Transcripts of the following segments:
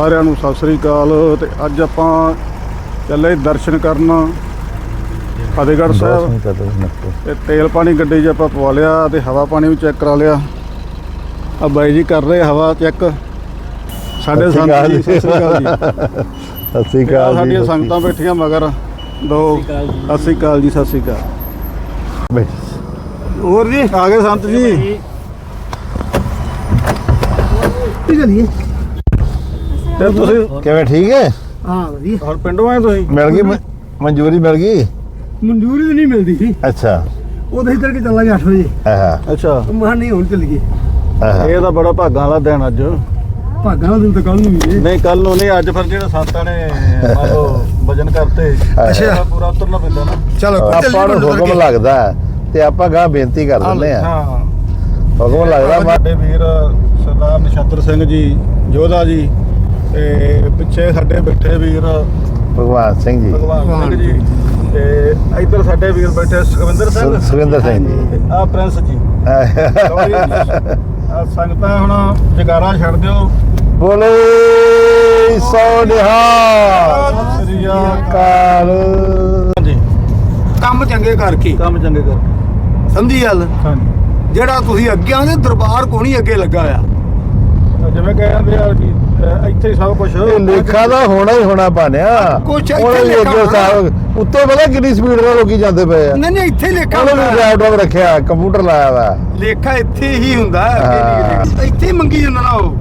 ਸਾਰਿਆਂ ਨੂੰ ਸਤਿ ਸ੍ਰੀ ਅਕਾਲ ਤੇ ਅੱਜ ਆਪਾਂ ਚੱਲੇ ਦਰਸ਼ਨ ਕਰਨ ਫਤਿਹਗੜ੍ਹ ਸਾਹਿਬ। ਤੇ ਤੇਲ ਪਾਣੀ ਗੱਡੀ 'ਚ ਆਪਾਂ ਪਵਾ ਲਿਆ ਤੇ ਹਵਾ ਪਾਣੀ ਵੀ ਚੈੱਕ ਕਰਾ ਲਿਆ। ਆ ਬਾਈ ਜੀ ਕਰ ਰਹੇ ਹਵਾ ਚੈੱਕ। ਸਾਡੇ ਸੰਤ ਜੀ ਸਤਿ ਸ੍ਰੀ ਅਕਾਲ ਜੀ। ਸਤਿ ਸ੍ਰੀ ਅਕਾਲ ਜੀ। ਸਾਡੀਆਂ ਸੰਗਤਾਂ ਬੈਠੀਆਂ ਮਗਰ। ਦੋ। ਸਤਿ ਸ੍ਰੀ ਅਕਾਲ ਜੀ। ਸਤਿ ਸ੍ਰੀ ਅਕਾਲ ਹੋਰ ਜੀ ਆ ਗਏ ਸੰਤ ਜੀ। ਚਲੀਏ। ਤੇ ਤੁਸੀਂ ਕਿਵੇਂ ਠੀਕ ਹੈ? ਹਾਂ ਵਧੀਆ। ਹੁਣ ਪਿੰਡੋਂ ਆਏ ਤੁਸੀਂ? ਮਿਲ ਗਈ ਮ- ਮਨਜ਼ੂਰੀ ਮਿਲ ਗਈ? ਮਨਜ਼ੂਰੀ ਤਾਂ ਨਹੀਂ ਮਿਲਦੀ ਸੀ। ਅੱਛਾ। ਉਦੋਂ ਹੀ ਤੜਕੇ ਚੱਲਾਂਗੇ 8 ਵਜੇ। ਆਹਾ। ਅੱਛਾ। ਮੈਂ ਨਹੀਂ ਹੁਣ ਚੱਲੀਏ। ਆਹਾ। ਇਹ ਤਾਂ ਬੜਾ ਭਾਗਾਂ ਵਾਲਾ ਦਿਨ ਅੱਜ। ਭਾਗਾਂ ਦਾ ਦਿਨ ਤਾਂ ਕੱਲ ਨੂੰ ਵੀ ਹੈ। ਨਹੀਂ ਕੱਲ ਨੂੰ ਨਹੀਂ ਅੱਜ ਫਿਰ ਜਿਹੜੇ ਸੰਤਾਂ ਨੇ ਮੰਨ ਲਓ ਵਜਨ ਕਰਤੇ ਅੱਛਾ। ਪੂਰਾ ਉਤਰਨਾ ਪੈਂਦਾ ਨਾ। ਚਲੋ ਆਪਾਂ ਨੂੰ ਹੁਕਮ ਲੱਗਦਾ ਹੈ ਤੇ ਆਪਾਂ ਗਾਂ ਬੇਨਤੀ ਕਰ ਦਿੰਦੇ ਆ ਹਾਂ। ਹੁਕਮ ਲੱਗਦਾ ਮਾ- ਸਾਡੇ ਵੀਰ ਸਰਦਾਰ ਨਛੱਤਰ ਸਿੰਘ ਜੀ ਜੋਧਾ ਜੀ ਤੇ ਪਿੱਛੇ ਸਾਡੇ ਬੈਠੇ ਵੀਰ ਭਗਵਾਨ ਸਿੰਘ ਜੀ। ਭਗਵਾਨ ਸਿੰਘ ਜੀ। ਤੇ ਇੱਧਰ ਸਾਡੇ ਵੀਰ ਬੈਠੇ ਸੁਖਵਿੰਦਰ ਸਿੰਘ। ਸੁਖਵਿੰਦਰ ਸਿੰਘ ਜੀ। ਆ ਪ੍ਰਿੰਸ ਜੀ। ਆ ਸੰਗਤਾਂ ਹੁਣ ਜਗਾਰਾ ਛੱਡ ਦਿਓ। ਬੋਲੇ ਸੋ ਨਿਹਾਲ ਸਤਿ ਸ੍ਰੀ ਅਕਾਲ। ਕਾਲ ਜੀ ਕੰਮ ਚੰਗੇ ਕਰਕੇ। ਕੰਮ ਚੰਗੇ ਕਰ ਸਮਝੀ ਗੱਲ? ਹਾਂਜੀ। ਜਿਹੜਾ ਤੁਸੀਂ ਅੱਗੇ ਆਂਦੇ ਦਰਬਾਰ ਕੋਣੀ ਅੱਗੇ ਲੱਗਾ ਆ ਜਿਵੇਂ ਕਹਿੰਦੇ ਆ ਇੱਥੇ ਹੀ ਸਭ ਕੁਝ ਇਹ ਲੇਖਾ ਦਾ ਹੋਣਾ ਹੀ ਹੋਣਾ ਪਾਣਿਆ ਕੁਛ ਇੱਥੇ ਉਹਨੇ ਲੇਖਾ ਅੱਗੇ ਹੋਣਾ। ਸਾਹਿਬ ਉੱਤੇ ਪਤਾ ਕਿੰਨੀ ਸਪੀਡ ਨਾਲ ਲੋਕੀ ਜਾਂਦੇ ਪਏ ਆ। ਨਹੀਂ ਨਹੀਂ ਇੱਥੇ ਹੀ ਲੇਖਾ ਉਹਨੇ ਵੀ ਹੁੰਦਾ ਡਰਾਈਵ ਰੱਖਿਆ ਕੰਪਿਊਟਰ ਲਾਇਆ ਵਾ। ਲੇਖਾ ਇੱਥੇ ਹੀ ਹੁੰਦਾ। ਹੈ, ਅੱਗੇ ਨਹੀਂ ਕਿਤੇ। ਇੱਥੇ ਹੀ ਮੰਗੀ ਜਾਂਦਾ ਨਾ ਉਹ।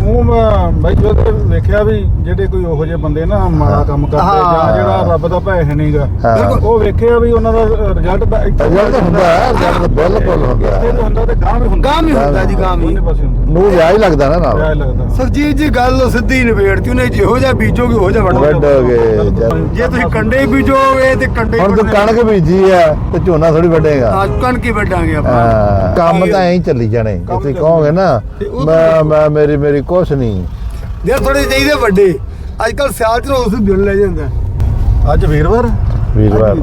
ਉਹ ਮੈਂ ਬਾਈ ਜੋ ਤੇ ਵੇਖਿਆ ਵੀ ਜਿਹੜੇ ਕੋਈ ਉਹੋ ਜਿਹੇ ਬੰਦੇ ਨਾ ਮਾੜਾ ਕੰਮ ਕਰਦੇ ਹਾਂ। ਜਾਂ ਜਿਹੜਾ ਰੱਬ ਦਾ ਭੈ ਹੈ ਨਹੀਂਗਾ ਹਾਂ। ਉਹ ਵੇਖਿਆ ਵੀ ਉਹਨਾਂ ਦਾ ਰਿਜ਼ਲਟ ਦਾ ਇੱਥੇ ਰਿਜ਼ਲਟ ਤਾਂ ਹੁੰਦਾ। ਹੈ, ਰਿਜ਼ਲਟ ਤਾਂ ਬਿਲਕੁਲ ਹੁੰਦਾ ਹੈ। ਇੱਥੇ ਤਾਂ ਹੁੰਦਾ ਤੇ ਗਾਂ ਵੀ ਹੁੰਦਾ। ਗਾਂ ਵੀ ਹੁੰਦਾ ਜੀ ਗਾਂ ਵੀ। ਦੋਨੇ ਪਾਸੇ ਹੁੰਦਾ ਨੂੰ ਵਿਆਹ ਹੀ ਲੱਗਦਾ ਨਾ ਵਿਆਹ ਨਾਲ ਲੱਗਦਾ। ਸਰਜੀਤ ਜੀ ਗੱਲ ਸਿੱਧੀ ਨਿਬੇੜਤੀ ਉਹਨੇ ਜਿਹੋ ਜਿਹਾ ਬੀਜੋਗੇ ਉਹ ਜਿਹਾ ਵੱਢੋਗੇ। ਜੇ ਤੁਸੀਂ ਕੰਡੇ ਬੀਜੋਗੇ ਤੇ ਕੰਡੇ ਹੁਣ ਤੂੰ ਕਣਕ ਬੀਜੀ ਆ ਤੇ ਝੋਨਾ ਥੋੜੀ ਵੱਢੇਗਾ। ਅੱਜ ਕਣਕ ਹੀ ਵੱਢਾਂਗੇ ਆਪਾਂ। ਹਾਂ, ਕੰਮ ਤਾਂ ਐਂ ਹੀ ਚੱਲੀ ਜਾਣੇ ਜੇ ਤੁਸੀਂ ਕਹੋਗੇ ਨਾ ਤੇ ਮੈਂ ਮੈਂ ਮੇਰੀ ਮੇਰੀ ਕੁਛ ਨਹੀਂ। ਦੇ ਥੋੜੇ ਚਾਹੀਦੇ ਵੱਡੇ। ਅੱਜ ਕੱਲ ਸਿਆਲ ਚ ਨਾ ਉਸ ਦਿਨ ਲੈ ਜਾਂਦਾ। ਅੱਜ ਵੀਰਵਾਰ? ਵੀਰਵਾਰ।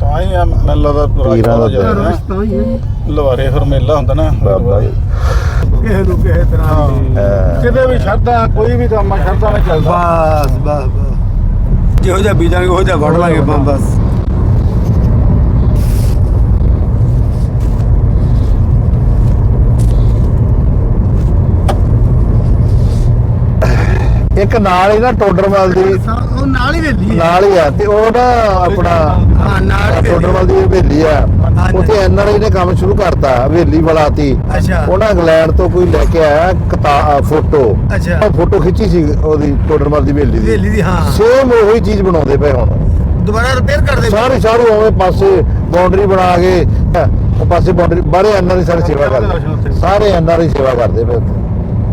ਤਾਂ ਹੀ ਆ ਮੈਨੂੰ ਲੱਗਦਾ ਪੀਰਾਂ ਦਾ ਰਾਜਪਾਲ ਦਿਨ। ਤਾਂ ਹੀ ਹੈ। ਲਵਾਰੇ ਫਿਰ ਮੇਲਾ ਹੁੰਦਾ ਨਾ। ਬਾਬਾ ਜੀ। ਕਿਸੇ ਨੂੰ ਕਿਸੇ ਤਰ੍ਹਾਂ ਦੀ। ਕਿਤੇ ਵੀ ਸ਼ਰਧਾ ਕੋਈ ਵੀ ਕੰਮ ਆ ਸ਼ਰਧਾ ਨਾਲ ਚੱਲਦਾ। ਬਸ ਬਸ ਬਸ। ਜਿਹੋ ਜਿਹਾ ਬੀਜਾਂਗੇ ਉਹ ਜਿਹਾ ਵੱਢ ਲਾਂਗੇ ਬਸ। ਇੱਕ ਨਾਲ ਹੀ ਨਾ ਟੋਡਰਮਲ ਦੀ ਉਹ ਨਾਲ ਹੀ ਵੇਲੀ ਨਾਲ ਹੀ ਆ ਤੇ ਉਹ ਨਾ ਆਪਣਾ ਹਾਂ ਨਾਲ ਹੀ ਟੋਡਰਮਲ ਦੀ ਹਵੇਲੀ ਆ। ਉੱਥੇ ਐਨਆਰਆਈ ਨੇ ਕੰਮ ਸ਼ੁਰੂ ਕਰਤਾ ਹਵੇਲੀ ਬਣਾਤੀ ਅੱਛਾ। ਉਹਨਾਂ ਇੰਗਲੈਂਡ ਤੋਂ ਕੋਈ ਲੈ ਕੇ ਆਇਆ ਕਿਤਾ- ਫੋਟੋ। ਅੱਛਾ। ਉਹ ਫੋਟੋ ਖਿੱਚੀ ਸੀ ਉਹਦੀ ਟੋਡਰਮਲ ਦੀ ਹਵੇਲੀ ਦੀ। ਹਵੇਲੀ ਦੀ ਹਾਂ। ਸੇਮ ਉਹੀ ਚੀਜ਼ ਬਣਾਉਂਦੇ ਪਏ ਹੁਣ। ਦੁਬਾਰਾ ਰਿਪੇਅਰ ਕਰ ਦੇ ਸਾਰੇ ਸਾਰੇ ਉਵੇਂ ਪਾਸੇ ਬਾਉਂਡਰੀ ਬਣਾ ਕੇ ਉਹ ਪਾਸੇ ਬਾਉਂਡਰੀ ਬਾਰੇ ਐਨਆਰਆਈ ਸਾਰੇ ਸੇਵਾ ਕਰਦੇ ਸਾਰੇ ਐਨਆਰਆਈ ਸੇਵਾ ਕਰਦੇ ਪਏ ਉੱਥੇ।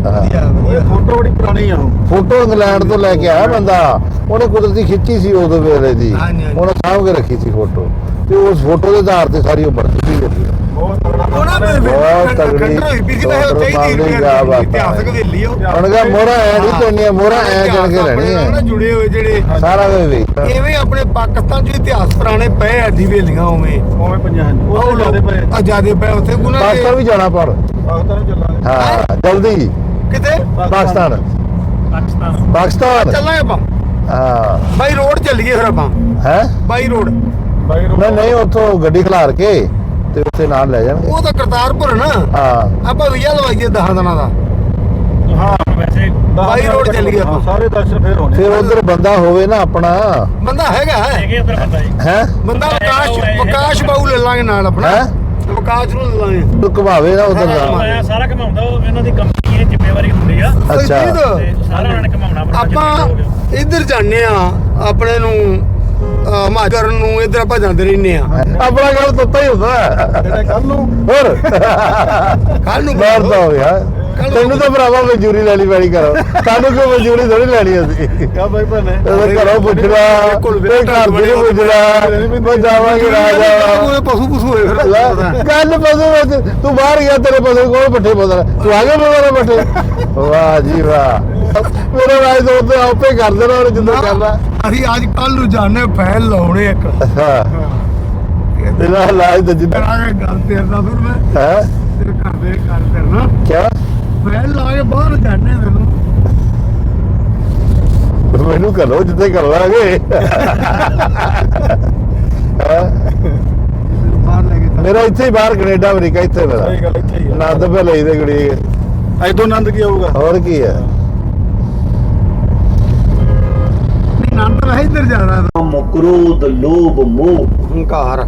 ਫੋਟੋ ਬੜੀ ਪੁਰਾਣੀ ਆ ਉਹ। ਫੋਟੋ ਇੰਗਲੈਂਡ ਤੋਂ ਲੈ ਕੇ ਆਇਆ ਬੰਦਾ। ਉਹਨੇ ਕੁਦਰਤੀ ਖਿੱਚੀ ਸੀ ਉਦੋਂ ਵੇਲੇ ਦੀ। ਹਾਂਜੀ, ਹਾਂਜੀ। ਉਹਨੇ ਸਾਂਭ ਕੇ ਰੱਖੀ ਸੀ ਫੋਟੋ। ਤੇ ਉਸ ਫੋਟੋ ਦੇ ਆਧਾਰ ਤੇ ਸਾਰੀ ਉਮਰ ਚੁੱਕੀ ਗਈ ਬਹੁਤ ਤਗੜਾ ਉਹਨਾਂ ਦੇ ਬਹੁਤ ਤਗੜੀ ਖੰਡਰ ਹੋਈ ਵੀ ਸੀ ਮੈਂ ਉੱਥੇ ਹੀ ਟੋਡਰ ਦੀ ਕਿਆ ਬਾਤ ਹੈ। ਇਤਿਹਾਸਕ ਹਵੇਲੀ ਉਹ। ਹੁਣ ਕਾ ਮੋਹਰਾ ਐ ਨਹੀਂ ਪੈਣੀਆਂ ਮੋਹਰਾ ਐ ਜਣ ਕੇ ਆਪਣੇ ਨਾਲ ਨਾ ਰਹਿਣੀ ਜੁੜੇ ਹੋਏ ਜਿਹੜੇ ਹੈ ਸਾਰਾ ਕੁਝ ਵੇਖ। ਆਪਣੇ ਪਾਕਿਸਤਾਨ ਚ ਇਤਿਹਾਸ ਪੁਰਾਣੇ ਪਏ ਆ ਦੀ ਹਵੇਲੀਆਂ ਉਵੇਂ। ਉਵੇਂ ਪੰਜਾਂ ਉਹ ਜਿਆਦੇ ਪਏ। ਆ ਜਿਆਦੇ ਪਏ ਉੱਥੇ ਉਹਨਾਂ ਪਾਕਿਸਤਾਨ ਵੀ ਜਾਣਾ ਪਰ। ਪਾਕਿਸਤਾਨ ਨੂੰ ਚੱਲਾਂਗੇ। ਹਾਂ ਜਲਦੀ। ਕਿਤੇ? ਪਾਕਿਸਤਾਨ। ਪਾਕਿਸਤਾਨ। ਪਾਕਿਸਤਾਨ। ਚੱਲਾਂਗੇ ਆਪਾਂ। ਹਾਂ। ਬਾਈ ਰੋਡ ਚੱਲੀਏ ਫਿਰ ਆਪਾਂ। ਹੈ? ਬਾਈ ਰੋਡ। ਬਾਈ ਨਹੀਂ ਨਹੀਂ ਉੱਥੋਂ ਗੱਡੀ ਖਿਲਾਰ ਕੇ ਤੇ ਉੱਥੇ ਨਾਲ ਲੈ ਜਾਣਗੇ। ਉਹ ਤਾਂ ਕਰਤਾਰਪੁਰ ਨਾ। ਹਾਂ। ਆਪਾਂ ਵੀਜ਼ਾ ਲਵਾਈਏ 10 ਦਿਨਾਂ ਦਾ। ਹਾਂ ਵੈਸੇ ਬਾਈ ਰੋਡ ਚੱਲ ਗਏ ਆਪਾਂ। ਸਾਰੇ ਦਰਸ਼ਨ ਫੇਰ ਹੋਣੇ। ਫਿਰ ਉਧਰ ਬੰਦਾ ਹੋਵੇ ਨਾ ਆਪਣਾ। ਬੰਦਾ ਹੈਗਾ ਹੈ। ਹੈ? ਬੰਦਾ ਵਿਕਾਸ਼ ਵਿਕਾਸ਼ ਬਾਊ ਲੈ ਲਾਂਗੇ ਨਾਲ ਆਪਣਾ? ਵਿਕਾਸ ਨੂੰ ਲੈ ਲਾਂਗੇ। ਤੂੰ ਘੁਮਾਵੇ ਨਾ ਉਧਰ ਦਾ। ਸਾਰਾ ਘਮਾਉਂਦਾ ਉਹ ਇਹਨਾਂ ਦੀ ਦੀ ਜ਼ਿੰਮੇਵਾਰੀ ਹੁੰਦੀ ਆ। ਅੱਛਾ। ਤੇ ਸਾਰਾ ਉਹਨਾਂ ਨੇ ਘਮਾਉਣਾ ਆਪਾਂ ਇੱਧਰ ਜਾਂਦੇ ਆ ਆਪਣੇ ਨੂੰ ਹਿਮਾਚਲ ਨੂੰ ਇੱਧਰ ਆਪਾਂ ਜਾਂਦੇ ਰਹਿੰਦੇ ਆ ਆਪਣਾ ਗੱਲ ਤੋਤਾ ਹੀ ਹੁੰਦਾ। ਜਿਹੜੇ ਕੱਲ ਨੂੰ ਹੋਰ ਕੱਲ ਨੂੰ ਬਾਹਰ ਤਾਂ ਹੋ ਗਿਆ ਤੈਨੂੰ ਤਾਂ ਭਰਾਵਾ ਮਨਜ਼ੂਰੀ ਲੈਣੀ ਪੈਣੀ ਕਰੋ ਸਾਨੂੰ ਕੋਈ ਮਨਜ਼ੂਰੀ ਥੋੜੀ ਲੈਣੀ ਅਸੀਂ? ਕਾ ਬਾਈ ਭਨੇ ਇਹ ਘਰੋਂ ਪੁੱਛਣਾ ਤੇ ਘਰ ਦੇ ਨੂੰ ਪੁੱਛਣਾ ਮੈਂ ਜਾਵਾਂਗੇ ਨਾ ਜਾਵਾਂ ਪਸ਼ੂ ਪਸ਼ੂ ਹੋਏ ਫਿਰ ਗੱਲ ਪਸੂ ਵਿੱਚ ਤੂੰ ਬਾਹਰ ਗਿਆ ਤੇਰੇ ਪਸੂ ਕੋਲ ਪੱਠੇ ਬਦਲ ਤੂੰ ਆ ਗਿਆ ਮੇਰੇ ਪੱਠੇ। ਵਾਹ ਜੀ ਵਾਹ। ਮੇਰੇ ਰਾਜ ਤੋਂ ਉੱਤੇ ਆਪੇ ਕਰ ਦੇਣਾ ਉਹਨੇ ਜਿੱਦਾਂ ਕਰਨਾ। ਅਸੀਂ ਅੱਜ ਕੱਲ ਨੂੰ ਜਾਣੇ ਫੈਲ ਲਾਉਣੇ ਇੱਕ। ਤੇਰਾ ਲਾਜ ਤਾਂ ਜਿੱਦਾਂ ਕਰਾਂਗੇ ਗੱਲ ਤੇਰੇ ਨਾਲ ਫਿਰ ਮੈਂ ਹੈ? ਤੇਰੇ ਘਰ ਦੇ ਕਰ ਕਰਨਾ ਕਿਆ? ਫੈਲ ਲਾ ਕੇ ਬਾਹਰ ਜਾਣੇ ਤੈਨੂੰ। ਇਹਨੂੰ ਘੱਲੋ ਜਿੱਥੇ ਘੱਲਾਂਗੇ ਹੈਂ? ਬਾਹਰ ਲੈ ਕੇ ਮੇਰਾ ਇੱਥੇ ਹੀ ਬਾਹਰ ਕੈਨੇਡਾ ਅਮਰੀਕਾ ਇੱਥੇ ਮੇਰਾ। ਸਹੀ ਗੱਲ ਇੱਥੇ ਹੀ ਆ। ਨੰਦ ਪੇ ਲਈ ਦੇ ਕੁੜੀ ਐਦੋਂ ਆਨੰਦ ਕੀ ਆਊਗਾ? ਹੋਰ ਕੀ ਹੈ ਨੰਦ ਮੈਂ ਇੱਧਰ ਜਾਣਾ ਕਾਮ ਕ੍ਰੋਧ ਲੋਭ ਮੋਹ। ਹੰਕਾਰ।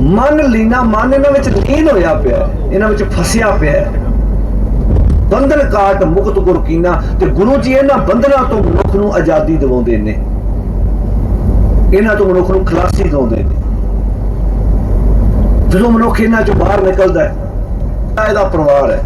ਮਨ ਲੀਨਾ ਮਨ ਇਹਨਾਂ ਵਿੱਚ ਲੀਨ ਹੋਇਆ ਪਿਆ ਹੈ। ਇਹਨਾਂ ਵਿੱਚ ਫਸਿਆ ਪਿਆ ਹੈ। ਬੰਧਨ ਕਾਟ ਮੁਕਤ ਗੁਰ ਕੀਨਾ ਤੇ ਗੁਰੂ ਜੀ ਇਹਨਾਂ ਬੰਧਨਾਂ ਤੋਂ ਮਨੁੱਖ ਨੂੰ ਆਜ਼ਾਦੀ ਦਿਵਾਉਂਦੇ ਨੇ। ਇਹਨਾਂ ਤੋਂ ਮਨੁੱਖ ਨੂੰ ਖਲਾਸੀ ਦਿਵਾਉਂਦੇ ਨੇ। ਜਦੋਂ ਮਨੁੱਖ ਇਹਨਾਂ ਚੋਂ ਬਾਹਰ ਨਿਕਲਦਾ ਹੈ ਤਾਂ ਇਹਦਾ ਪਰਿਵਾਰ ਹੈ।